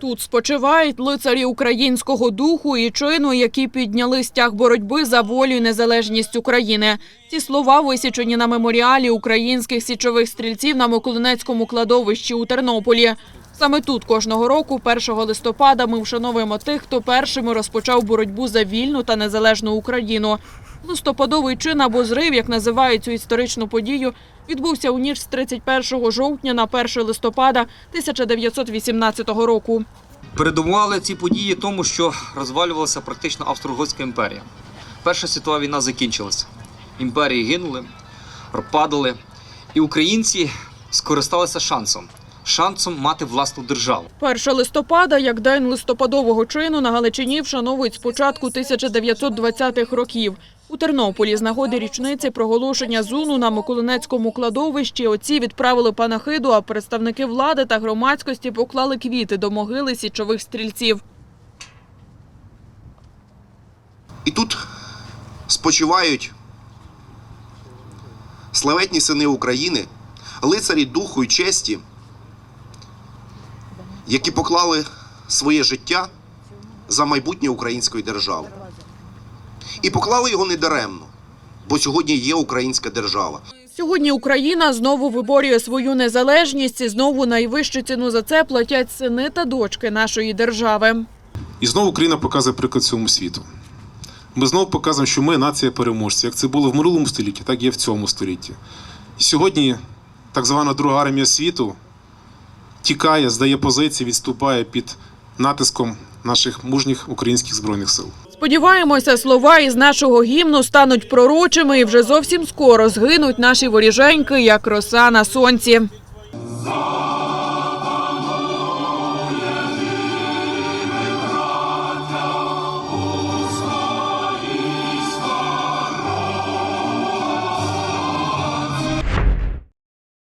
Тут спочивають лицарі українського духу і чину, які підняли стяг боротьби за волю і незалежність України. Ці слова висічені на меморіалі українських січових стрільців на Миколинецькому кладовищі у Тернополі. Саме тут кожного року, 1 листопада, ми вшановуємо тих, хто першими розпочав боротьбу за вільну та незалежну Україну. Листопадовий чин або зрив, як називають цю історичну подію, відбувся у ніч з 31 жовтня на 1 листопада 1918 року. Передумували ці події тому, що розвалювалася практично Австро-Угорська імперія. Перша світова війна закінчилася. Імперії гинули, пропадали, і українці скористалися шансом шансом мати власну державу. 1 листопада, як день листопадового чину, на Галичині вшановують з початку 1920-х років. У Тернополі з нагоди річниці проголошення ЗУНу на Миколинецькому кладовищі отці відправили панахиду, а представники влади та громадськості поклали квіти до могили січових стрільців. І тут спочивають славетні сини України, лицарі духу і честі, які поклали своє життя за майбутнє української держави. І поклали його недаремно, бо сьогодні є українська держава. Сьогодні Україна знову виборює свою незалежність і знову найвищу ціну за це платять сини та дочки нашої держави. І знову Україна показує приклад цьому світу. Ми знову показуємо, що ми нація переможців. Як це було в минулому столітті, так і в цьому столітті. І сьогодні так звана друга армія світу тікає, здає позиції, відступає під натиском наших мужніх українських збройних сил. Сподіваємося, слова із нашого гімну стануть пророчими і вже зовсім скоро згинуть наші воріженьки, як роса на сонці.